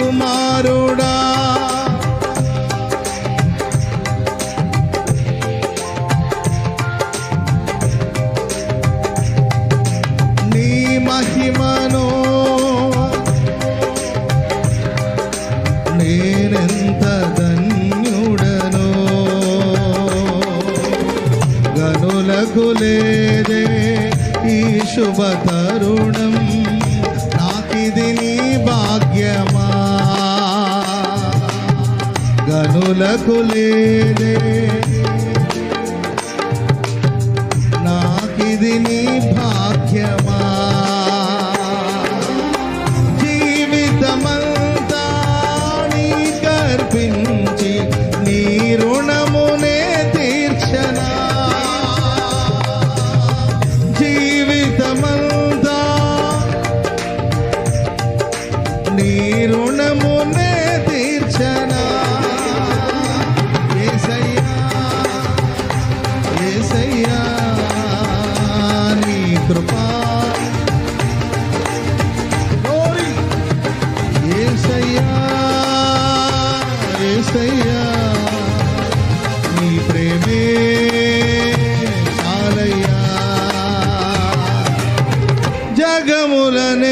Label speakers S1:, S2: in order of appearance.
S1: కుమారుడా. నీ మహిమను నేనెంత ధన్యుడను? గనులకు లేదే ఈ శుభ తరుణం. గనులకు లేదే. నాకిది నీ భాగ్యమా? జీవితమంతా నీ కర్పించి నీ రుణమునే తీర్చనా? జీవితమంతా నీ రుణమునే యేసయ్యా నీ ప్రేమే చాలయ్యా. జగములనే